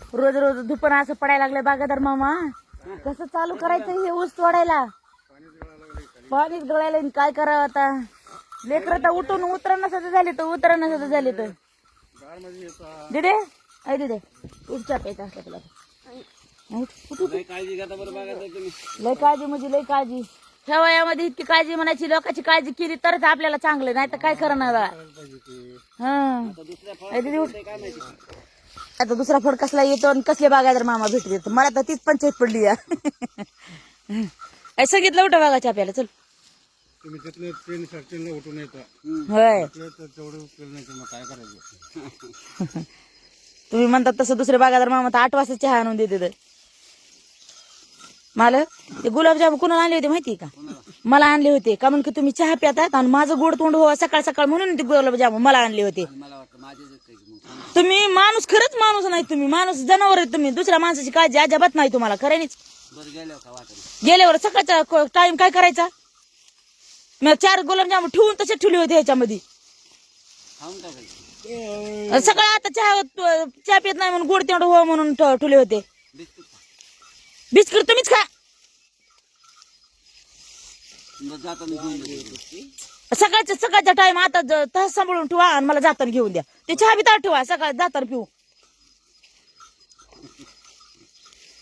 रोज रोज दुपार असं पडायला लागलं बागादार मामा. कसं चालू करायचं हे ऊस तोडायला? पाणीच गळायला काय करावं आता? लेकर तर उठून उतर नसत झाले तर उतर नसत झाले तर. दिदे ऐ दिदे उपचार प्यायचा असला तुला लय काळजी म्हणजे लय काळजी. ह्या वयामध्ये इतकी काळजी म्हणायची लोकांची काळजी केली तरच आपल्याला चांगलं नाही तर काय करणार? हं. दीदी उठ. आता दुसरा फड कसला येतो आणि कसले बागायदार मामा भेटत येतो मला तर तीच पंचायत पडली या. सांगितलं उठा बागाच्या आपल्याला चल. तुम्ही तिथले ट्रेन ट्रेनला उठून येता. होय. तर तेवढं केलं नाही तर मग काय करायचं? तुम्ही म्हणतात तसं दुसरे बागादार मामा तर आठ वाजता चहा आणून देते तर. मला? ते गुलाबजाम कुणाला आणले होते माहिती का? मला आणले होते. का म्हणून की तुम्ही चहा पितात आणि माझं गोड तोंड हो सकाळ सकाळ म्हणून ते गुलाबजाम मला आणले होते. मला वाटतं. तुम्ही माणूस खरंच माणूस नाही तुम्ही. माणूस जनावर आहे तुम्ही. दुसऱ्या माणसाची काळजी अजिबात नाही तुम्हाला. बरं गेल्यावर सकाळचा टाइम काय करायचा? मी चार गुलाबजाम ठेवून तसे ठेवले होते ह्याच्यामध्ये. सकाळी आता चहा चहा पित नाही म्हणून गोड तेवढं हो म्हणून ठेवले होते. बिस्किट तुम्हीच खा. सकाळच्या सकाळचा टाइम आता तास सांभाळून ठेवा आणि मला जाताना घेऊन द्या. ते चहा बी ताट ठेवा सकाळ जाताना पिऊ.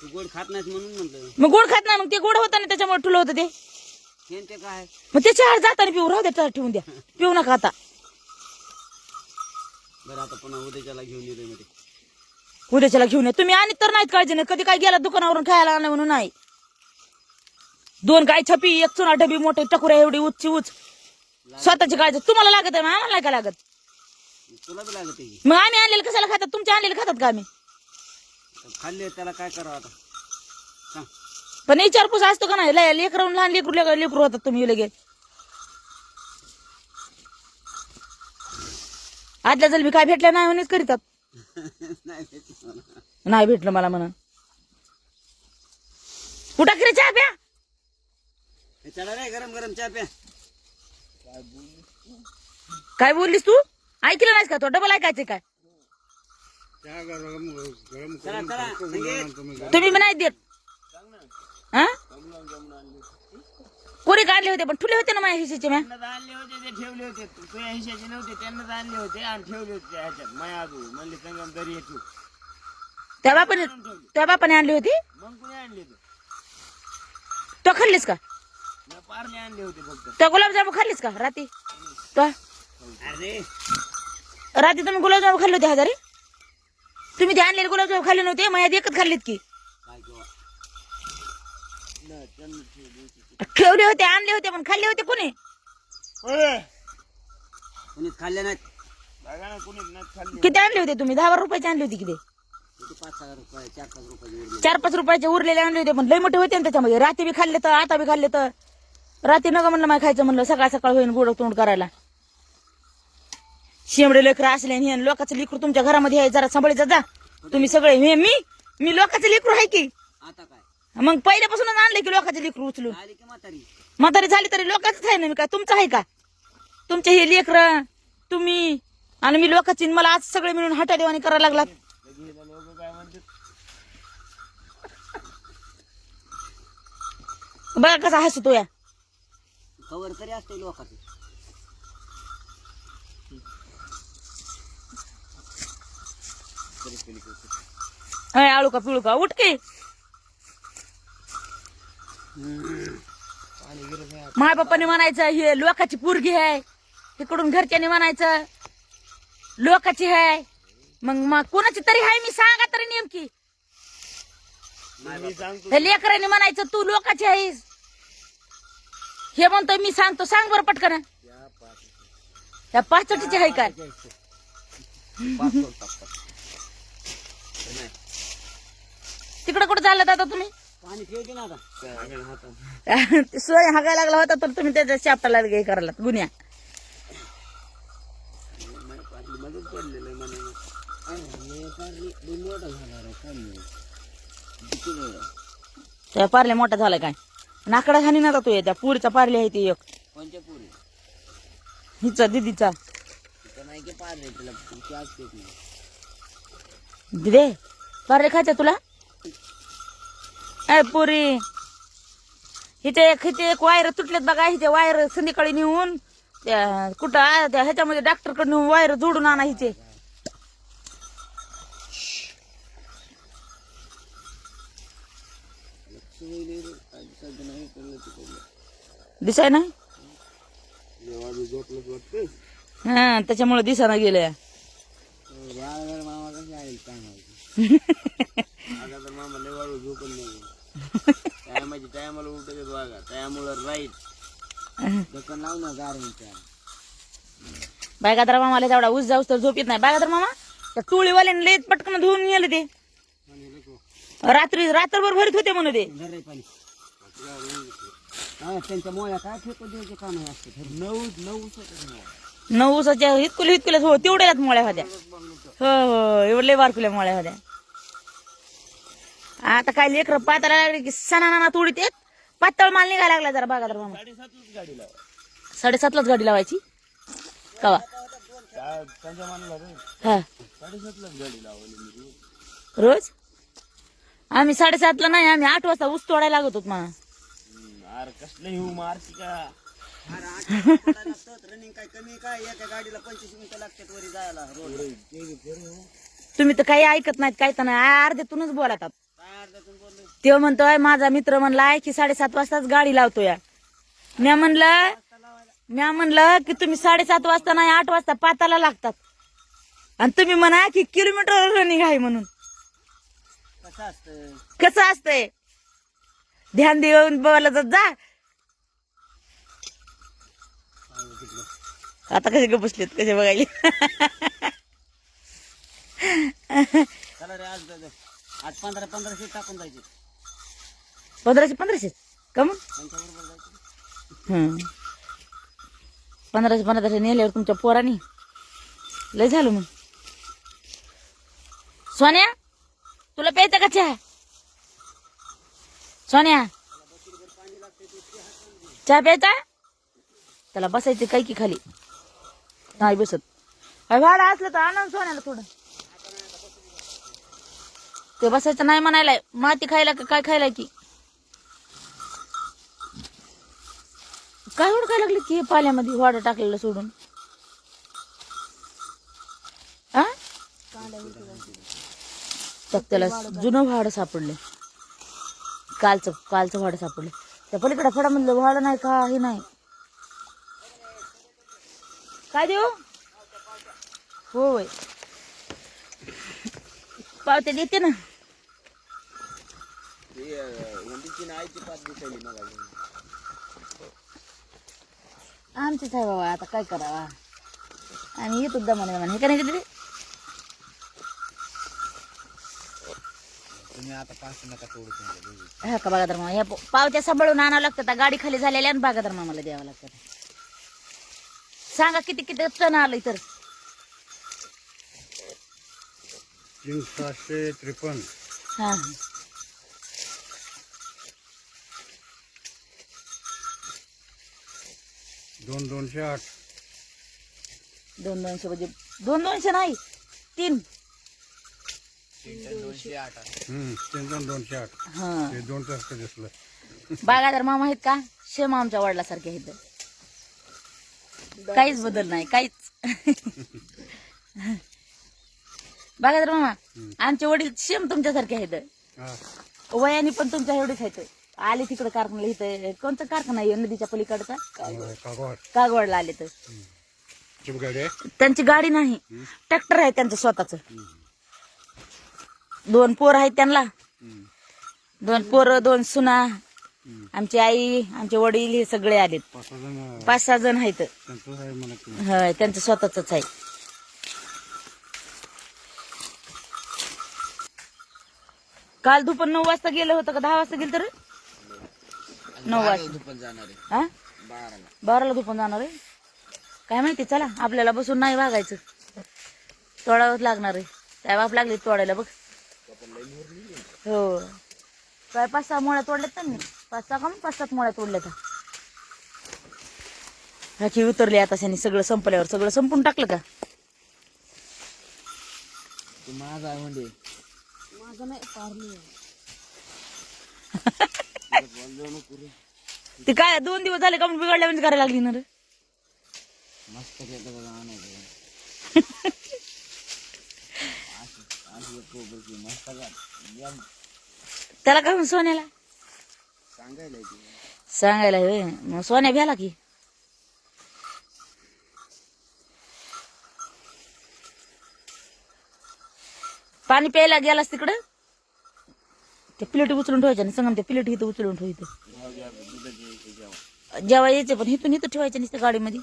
तू गोड खात नाहीस म्हणून म्हणलं मग गोड खात नाही मग ते गोड होतं ना त्याच्यामुळे ठुलं होतं ते. त्यांचे काय? मग ते चहा जाताना पिऊ राहू द्या ठेवून द्या. पिऊ नका आता. बरं आता पुन्हा उद्याच्याला घेऊन येतो मध्ये उद्याच्याला घेऊन या. तुम्ही आणि तर नाहीत काळजी नाही कधी काय गेला दुकानावरून खायला आणलं म्हणून नाही. दोन गाय छपी एक चुना डबी मोठे टकुऱ्या एवढी उच्ची उच स्वतःची काळजी तुम्हाला लागत आहे मग आम्हाला नाही का लागत? तुला बी लागत आहे. की. मग आम्ही आणलेलं कशाला खातात? तुमच्या आणलेलं खातात का आम्ही? तर खाल्ले त्याला काय करावं आता? सांग. पण विचारपूस असतो का नाही? लय लेकरं लहान लेकरू लेकरू लेकरू होतात तुम्ही लगेच. आदल्या जलमी काय भेटल्या नाही म्हणूनच करीतात. नाही भेटलं मला. नाही भेटलं मला म्हणून कुठं खरे चहा प्या? हे चला रे गरम गरम चहा प्या. काय बोललीस तू? ऐकलं नाहीस का? तो डबल ऐकायचं काय? तुम्ही नाही देत. हा? कोणी काढले होते पण ठुले होते ना माझ्या हिशीचे मॅ आणले होते ते ठेवले होते. तुझ्या हिशाचे नव्हते त्यांनाच आणले होते आणि ठेवले होते ह्याच्यात. माया आजू म्हणले संगम दरी येतो त्या बापाने त्या बापाने आणली होती? मग कुणी आणले ते तो खाल्लीस का? मी पारले आणले होते फक्त. त्या गुलाबजामू खाल्लीस का राती? तो अरे. रात्री तुम्ही गुलाबजामू खाल्ले होते हजारे? तुम्ही ते आणलेले गुलाबजामू खाल्ले नव्हते मयात एकच खाल्लेत की. काय किंवा ठेवले होते आणले होते पण खाल्ले होते कोणी? कोणीच खाल्ले नाहीत. बघा ना कुणी नाही खाल्ले. किती आणले होते तुम्ही? दहा बारा रुपयाचे आणले होते किती किती? पाच सहा रुपये चार पाच रुपये उरले चार पाच रुपयाचे उरलेले आणले होते पण लय मोठे होते ना त्याच्यामध्ये. रात्री बी खाल्ले तर आता बी खाल्ले तर. रात्री नका म्हणलं माय खायचं म्हणलं सकाळ सकाळ होईन गोड तोंड करायला. शेंबडे लेकरं असले आणि हे लोकांचं लेकरू तुमच्या घरामध्ये आहे जरा सांभाळीचा जा तुम्ही सगळे हे मी मी लोकांचं लेकरू आहे की? मग पहिल्यापासूनच आणले की लोकांचे लेकरू उचलून? की म्हातारी? झाली तरी लोकांचंच आहे ना मी काय तुमचं आहे का? तुमचे हे लेकर तुम्ही आणि मी लोकांची मला आज सगळे मिळून हटा देवानी करायला लागलात. बघा कसा हसतो या कवर तरी असते लोकांचं. अय, आळू का पिळू का? उठ की. माय बाप्पाने म्हणायचं हे लोकाची पोरगी आहे इकडून घरच्याने म्हणायचं लोकाची आहे मग मग कोणाची तरी आहे मी सांगा तरी नेमकी. हे लेकरांनी म्हणायचं तू लोकाची आहेस हे म्हणतोय मी सांगतो सांग बरं पटकन. पाच पाचटीची आहे काय? तिकडे कुठं चालला आता तुम्ही? सोय हागायला लागला होता तर तुम्ही त्याच्या शापटाला हे करायला गुन्ह्या. त्या पार्ले मोठा झालाय काय? नाकडा खाणी ना तू त्या पुरीचा पार्ले आहे ती एक. कोणत्या पुरी? हिचा दिदीचा. तिथं नाही की पार रे तिला ती असतेच नाही दिदे कारले खायचं तुला? अरे पुरी. हिचे एक हिचे एक वायर तुटलेत बघा हिचे वायर संध्याकाळी नेऊन त्या कुठं आ- त्या ह्याच्यामध्ये डॉक्टरकडे नेऊन वायर जोडून आणा हिचे. दिसाय नाही? हा त्याच्यामुळे दिसाना गेल्या. टायमाला बघा त्यामुळं राईट लाव ना गारमीच्या बायगादरा मामाला तेवढा ऊस जाऊस तर झोप येत नाही. बायगादर मामा त्या टोळीवाल्याने लय पटकन धुवून गेले ते. रात्री रात्रभर भरीत होते म्हणून ते. हा त्यांच्या मोळ्या काय फेकून द्यायचे काम आहे असतं नऊ नऊ नऊ ऊसाच्या हितकुले हितकुले हो तेवढ्याच मोळ्या होत्या. हो हो एवढे बारकुल्या मोळ्या होत्या. आता काय लेकर पाताला लागले की सणा नाना तोडीत येत पातळ माल निघायला लागला जरा बागादार मामा साडेसातलाच गाडी लावायची? कवा? हा. रोज. आम्ही साडेसातला नाही आम्ही आठ वाजता ऊस तोडायला लागत होत मला अरे कसलं हिऊ मारती का रनिंग काय कमी काय? एका गाडीला पंचवीस मिनिटं लागतात वरी जायला रोड तुम्ही तर काही ऐकत नाहीत काय तर नाही. अर्ध्यातूनच बोलतात. बोललो? ते म्हणतोय माझा मित्र म्हणलाय की साडेसात वाजताच गाडी लावतोय. म्या म्हणलं म्या म्हणलं की तुम्ही साडेसात वाजता नाही आठ वाजता पाताला लागतात. आणि तुम्ही म्हणा की किलोमीटर रनिंग आहे म्हणून. कसं असतं कसं असतंय? ध्यान देऊन बोलत जा. आता कसे ग बसलेत कसे बघायले. आज पंधरा पंधराशे टाकून जायचे. पंधराशे पंधराशे? का मग. पंधराशे पंधराशे नेल्यावर तुमच्या पोरानी. लय झालं मग. सोन्या तुला प्यायचं का चहा? सोन्या चहा प्यायचा? त्याला बसायचं काय की खाली. नाही बसत. अरे भाडं असलं तर आणून सोन्याला थोडं. ते बसायचं नाही म्हणायलाय माती खायला का काय खायला की? काय एवढं काय की हे पाल्यामध्ये वाडं टाकलेलं सोडून? आ? तर त्याला जुनं भाडं सापडले कालचं कालचं भाडं सापडलं. त्या पलीकडे फडामधलं भाडं नाही का हे नाही. काय देऊ? होय. पावते देते ना. आमचीच आहे बाबा आता काय करावा? आणि येतो दमाने दमाने. हे का नाही तुम्ही आता पाच नका तोडू तुमच्या दोघी. हा का बागादार मामा या प- पावत्या सांभाळून आणावं लागतं त्या गाडी खाली झालेल्या आणि बागादार मामाला द्यावं लागतं सांगा किती किती टन आलं तर. तीन सहाशे त्रेपन्न. हा. दोन दोनशे आठ. दोन दोनशे म्हणजे दोन दोनशे नाही तीन. हम्म दोनशे आठ. हा. ते दोन तास दिसलं. बागादार मामा आहेत का? शेम आमच्या वडिलासारखे आहेत. काहीच बदल नाही काहीच. बागादार मामा आमचे वडील शेम तुमच्यासारखे आहेत. हा. वयाने पण तुमच्या एवढेच आहेत. आले तिकडे कारखान्याला इथं. कोणता कारखाना आहे? नदीच्या पलीकडचा? कागवाड. कागवाडला आले तर चिमगाडी त्यांची गाडी नाही. ट्रॅक्टर आहे त्यांचं स्वतःच. दोन पोर आहेत त्यांना. दोन पोर दोन सुना आमची आई आमचे वडील हे सगळे आलेत. पाच सहा जण पाच सहा जण आहेत. होय त्यांचं स्वतःच आहे. काल दुपार नऊ वाजता गेलं होतं का? दहा वाजता गेलं तर? नऊ वाजता. दुपार जाणार आहे. हा? बाराला. दुपार जाणार आहे? काय माहिती चला आपल्याला बसून नाही भागायचं तोडावंच लागणार आहे. त्या बाप लागले तोडायला बघ. हो. काय पाच सहा मोळ्या तोडल्यात त्यांनी पाच सहा का मग पाच सात मोळ्या तोडल्यात? ह्याची उतरली आता त्यांनी सगळं संपल्यावर सगळं संपून टाकलं का? ते माझा आहे म्हणजे. ते काय दोन दिवस झाले का बिघडल्या म्हणजे करायला लागली ना रे? मस्त मस्त त्याला काय म्हणून सोन्याला? सांगायला. सांगायला होय मग सोन्या भ्याला की. पाणी प्यायला गेलास तिकडं? ते प्लेट उचलून ठेवायच्या ना संगम ते प्लेट इथं उचलून ठेवायचं जेव्हा यायचे पण इथून इथं ठेवायचे नुसतं गाडीमध्ये.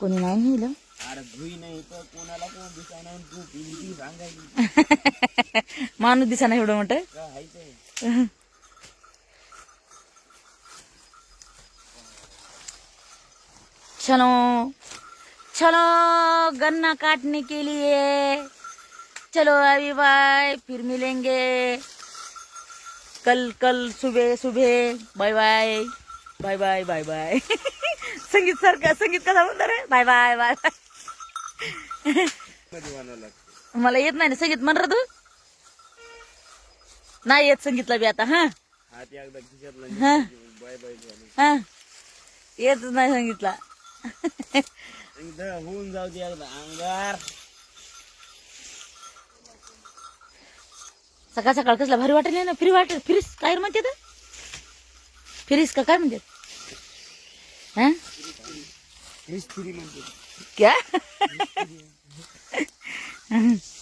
कोणी नाही नेलं. अरे धुई नाही तर कोणाला कोण दिसाय नाही तू पिली ती सांगायची. माणूस दिसा ना एवढं मोठं? चलो चलो गन्ना काटने के लिए। चलो अभी बाय फिर मिलेंगे। कल कल सुबह सुबह। Bye bye bye bye bye bye Sangeet sir का संगीत कसा म्हणणार आहे बाय बाय बाय मला येत नाही ना संगीत म्हण तू. नाही येत संगीतला बी आता हा. हा. हा. येतच नाही संगीतला. होऊन जाऊ दे एकदा अंगार सकाळ सकाळ कसला भारी वाटेल ना फ्री वाटेल फ्रीस काय म्हणते तर फ्रीस का काय म्हणते? हा? क्या? Mm-hmm.